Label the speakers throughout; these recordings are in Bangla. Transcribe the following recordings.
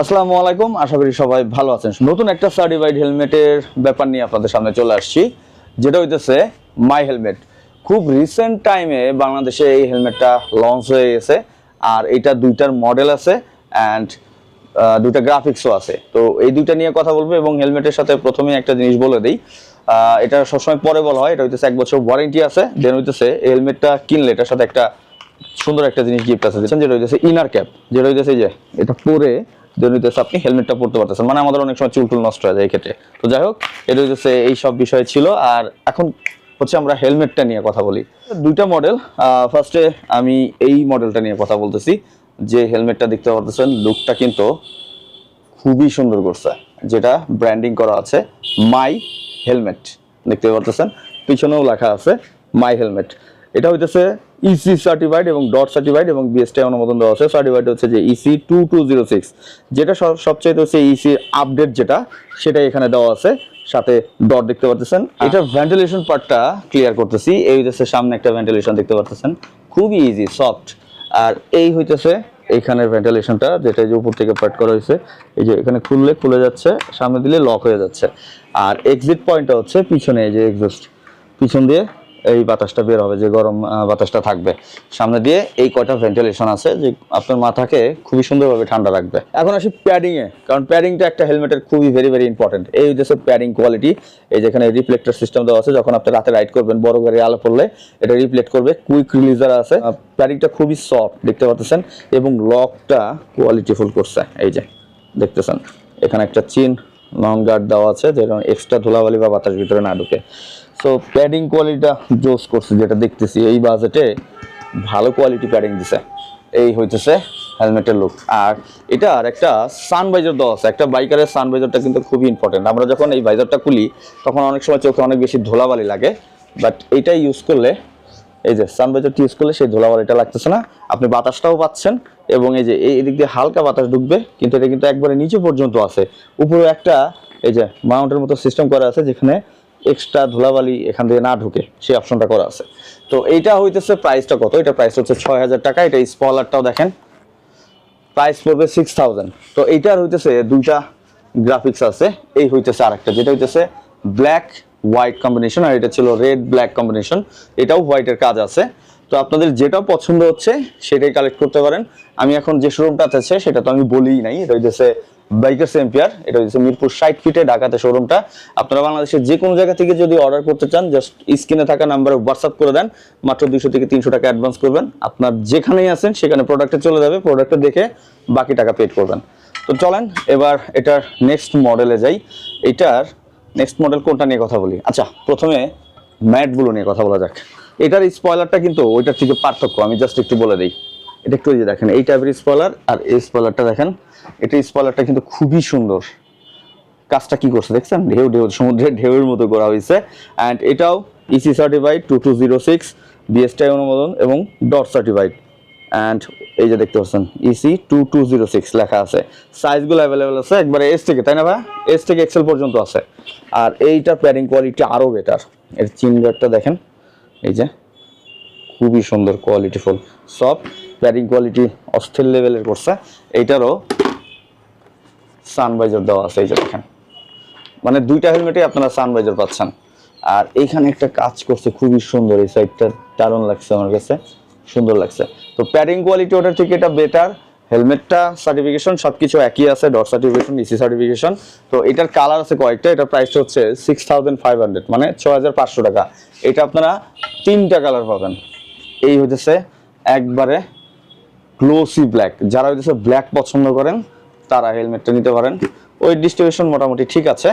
Speaker 1: আসসালামু আলাইকুম, আশা করি সবাই ভালো আছেন। নতুন একটা সার্টিফাইড হেলমেটের ব্যাপার নিয়ে আপনাদের সামনে চলে আসছি, যেটা হইতেছে মাই হেলমেট খুব রিসেন্ট টাইমে বাংলাদেশে এই হেলমেটটা লঞ্চ হয়ে গেছে, আর এটা দুইটার মডেল আছে অ্যান্ড দুইটা গ্রাফিক্সও আছে। তো এই দুইটা নিয়ে কথা বলব এবং হেলমেটের সাথে প্রথমেই একটা জিনিস বলে দিই এটা সবসময় পরে বলা হয়, এটা হইতেছে এক বছর ওয়ারেন্টি আছে দেন হইতেছে এই হেলমেটটা কিনলে এটার সাথে একটা সুন্দর একটা জিনিস গিফট আছে, যেটা হইতেছে ইনার ক্যাপ যেটা হইতেছে যে, এটা পরে হইতেছে আপনি হেলমেটটা পরতে পারতেছেন। মানে আমাদের অনেক সময় নষ্ট হয়ে যায় এই তো যাই হোক, এটা এই সব বিষয় ছিল। আর এখন হচ্ছে আমরা হেলমেটটা নিয়ে কথা বলি। দুইটা মডেল ফার্স্টে আমি এই মডেলটা নিয়ে কথা বলতেছি। যে হেলমেটটা দেখতে পারতেছেন লুকটা কিন্তু খুবই সুন্দর করছে। যেটা ব্র্যান্ডিং করা আছে মাই হেলমেট দেখতে পারতেছেন? পিছনেও লেখা আছে মাই হেলমেট এটা হইতেছে ইসি সার্টিফাইড এবং ডট সার্টিফাইড এবং বিএসটি অনুমোদন দেওয়া আছে। সার্টিফাইড হচ্ছে যে E EC two two zero six যেটা সব সবচেয়ে হচ্ছে ইসির আপডেট যেটা সেটা এখানে দেওয়া আছে। সাথে ডট দেখতে পারতেছেন। এটা ভেন্টিলেশন পার্টটা ক্লিয়ার করতেছি। এই হইতেছে সামনে একটা ভেন্টিলেশন দেখতে পারতেছেন। খুবই ইজি সফট আর এই হইতেছে এইখানের ভেন্টিলেশনটা যেটা যে উপর থেকে পার্ট করা হয়েছে এই যে এখানে খুললে খুলে যাচ্ছে সামনে দিলে লক হয়ে যাচ্ছে। আর এক্সিট পয়েন্টটা হচ্ছে পিছনে এই যে এক্সস্ট পিছন দিয়ে এই বাতাসটা বের হবে যে গরম বাতাসটা থাকবে। সামনে দিয়ে এই কয়টা ভেন্টিলেশন আছে যে আপনার মাথাকে খুবই সুন্দরভাবে ঠান্ডা রাখবে। এখন আসি প্যাডিং এ কারণ প্যাডিংটা একটা হেলমেটের খুবই ভেরি ভেরি ইম্পর্টেন্ট এই হচ্ছে প্যাডিং কোয়ালিটি এই যেখানে রিফ্লেক্টর সিস্টেম দেওয়া আছে যখন আপনি রাতে রাইড করবেন বড় গাড়ি আলো পড়লে এটা রিফ্লেক্ট করবে। কুইক রিলিজার আছে। প্যাডিংটা খুবই সফট দেখতে পাচ্ছেন এবং লকটা কোয়ালিটিফুল করছে। এই যে দেখতেছেন? এখানে একটা চিন লং গার্ড দেওয়া আছে যেটা এক্সট্রা ধুলাবালি বা বাতাস ভিতরে না ঢুকে। সো প্যাডিং কোয়ালিটিটা জোস করছে, যেটা দেখতেছি এই বাজেটে ভালো কোয়ালিটি প্যাডিং দিছে। এই হইতেছে হেলমেটের লুক আর এটার একটা সান বাইজার দেওয়া আছে। একটা বাইকারের সান বাইজারটা কিন্তু খুবই ইম্পর্টেন্ট আমরা যখন এই বাইজারটা খুলি, তখন অনেক সময় চোখে অনেক বেশি ধোলাবালি লাগে। বাট এইটা ইউজ করলে, এই যে সানবাইজারটি ইউজ করলে সেই ধোলাবালিটা লাগতেছে না। আপনি বাতাসটাও পাচ্ছেন এবং এই যে এই এদিক দিয়ে হালকা বাতাস ঢুকবে, কিন্তু এটা কিন্তু একবারে নিচে পর্যন্ত আছে। উপরে একটা এই যে মাউন্টের মতো সিস্টেম করা আছে, যেখানে এক্সট্রা ধুলাবালি এখান থেকে না ঢুকে সেই অপশনটা করা আছে। তো এইটা হইতেছে প্রাইসটা কত? এটা প্রাইস হচ্ছে ছয় হাজার টাকা। এটা স্পলারটাও দেখেন। প্রাইস পড়বে সিক্স থাউজেন্ড তো এইটার হইতেছে দুইটা গ্রাফিক্স আছে। এই হইতেছে আরেকটা, যেটা হইতেছে ব্ল্যাক হোয়াইট কম্বিনেশন আর এটা ছিল রেড ব্ল্যাক কম্বিনেশন এটাও হোয়াইটের কাজ আছে। তো আপনাদের যেটা পছন্দ হচ্ছে সেটাই কালেক্ট করতে পারেন। আমি এখন যে শোরুমটাতে আছে সেটা তো আমি বলিই নাই। এটা হইতেছে বাইকার্স এম্পিয়ার এটা হচ্ছে মিরপুর ষাট ফিটে ঢাকাতে শোরুমটা আপনারা বাংলাদেশের যে কোনো জায়গা থেকে যদি অর্ডার করতে চান জাস্ট স্ক্রিনে থাকা নাম্বারে হোয়াটসঅ্যাপ করে দেন, মাত্র দুইশো থেকে তিনশো টাকা অ্যাডভান্স করবেন। আপনার যেখানেই আছেন, সেখানে প্রোডাক্টে চলে যাবে প্রোডাক্টটা দেখে বাকি টাকা পেড করবেন। তো চলেন, এবার এটার নেক্সট মডেলে যাই। এটার নেক্সট মডেল কোনটা নিয়ে কথা বলি? আচ্ছা প্রথমে ম্যাটগুলো নিয়ে কথা বলা যাক। এটার স্পয়লারটা কিন্তু ওইটার থেকে পার্থক্য, আমি জাস্ট একটু বলে দিই। এটা একটু যে দেখেন, এই টাইপের স্পলার আর এই স্পলারটা দেখেন, এটা স্পলারটা কিন্তু খুবই সুন্দর। কাজটা কি করছে দেখছেন? ঢেউ ঢেউ সমুদ্রের ঢেউয়ের মতো করা হয়েছে। অ্যান্ড এটাও EC certified two two zero six BSTI অনুমোদন এবং ডট সার্টিফাইড অ্যান্ড এই যে দেখতে পাচ্ছেন EC two two zero six লেখা আছে। সাইজগুলো অ্যাভেলেবেল আছে, একবারে এস থেকে, তাই না ভাই? এস থেকে এক্সেল পর্যন্ত আছে। আর এইটার প্যারিং কোয়ালিটি আরও বেটার এর চিনগারটা দেখেন, এই যে। খুবই সুন্দর কোয়ালিটিফুল সফট প্যারিং কোয়ালিটি অস্থির লেভেলের করছে। এইটারও সানভাইজার দেওয়া আছে, এই যে দেখেন। মানে দুইটা হেলমেটে আপনারা সানভাইজার পাচ্ছেন। আর এইখানে একটা কাজ করছে, খুবই সুন্দর। এই সাইডটা দারুণ লাগছে আমার কাছে। সুন্দর লাগছে। তো প্যারিং কোয়ালিটি ওটার থেকে এটা বেটার হেলমেটটা সার্টিফিকেশন সবকিছু একই আছে ডট সার্টিফিকেশন ইসি সার্টিফিকেশন তো এটার কালার আছে কয়েকটা, এটার প্রাইসটা হচ্ছে সিক্স থাউজেন্ড ফাইভ হান্ড্রেড মানে ছ হাজার পাঁচশো টাকা। এটা আপনারা তিনটা কালার পাবেন। এই হচ্ছে একবারে গ্লোসি ব্ল্যাক যারা হইতেছে ব্ল্যাক পছন্দ করেন, তারা হেলমেটটা নিতে পারেন। ওই ডিস্ট্রিবিউশন মোটামুটি ঠিক আছে।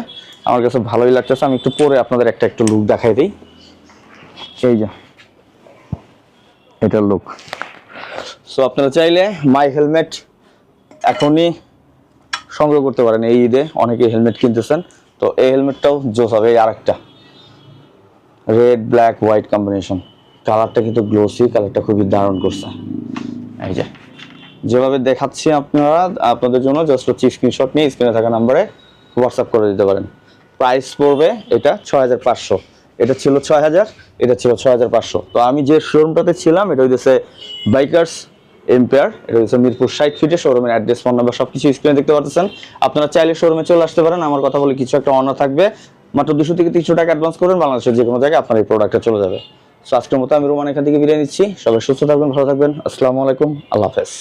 Speaker 1: আমার কাছে ভালোই লাগতেছে। আমি একটু পরে আপনাদের একটা একটু লুক দেখাই দিই। এই যে এটার লুক সো আপনারা চাইলে মাই হেলমেট এখনই সংগ্রহ করতে পারেন এই ঈদে। অনেকে হেলমেট কিনতেছেন। তো এই হেলমেটটাও জোস হবে। এই আরেকটা। রেড ব্ল্যাক হোয়াইট কম্বিনেশন কালারটা কিন্তু গ্লোসি কালারটা খুবই দারুণ করছে। এই যে, যেভাবে দেখাচ্ছি আপনারা, আপনাদের জন্য জাস্ট হচ্ছে স্ক্রিনশট নিয়ে স্ক্রিনে থাকা নাম্বারে হোয়াটসঅ্যাপ করে দিতে পারেন। প্রাইস পড়বে এটা ছয় হাজার পাঁচশো। এটা ছিল ছয় হাজার, এটা ছিল ছয় হাজার পাঁচশো। তো আমি যে শোরুমটাতে ছিলাম, এটা হইতেছে বাইকার্স এম্পায়ার এটা হচ্ছে মিরপুর সাইড ফিটে শোরুমের অ্যাড্রেস ফোন নাম্বার সব কিছু স্ক্রিনে দেখতে পাচ্ছেন আপনারা চাইলে শোরুমে চলে আসতে পারেন, আমার কথা বলে কিছু একটা অনার থাকবে। মাত্র দুশো থেকে তিনশো টাকা অ্যাডভান্স করবেন বাংলাদেশের যে কোনো জায়গায় আপনার এই প্রোডাক্টটা চলে যাবে। সো আজকের মতো আমি রোমান এখান থেকে বিদায় নিচ্ছি। সবাই সুস্থ থাকবেন, ভালো থাকবেন। আসসালামু আলাইকুম। আল্লাহ হাফেজ।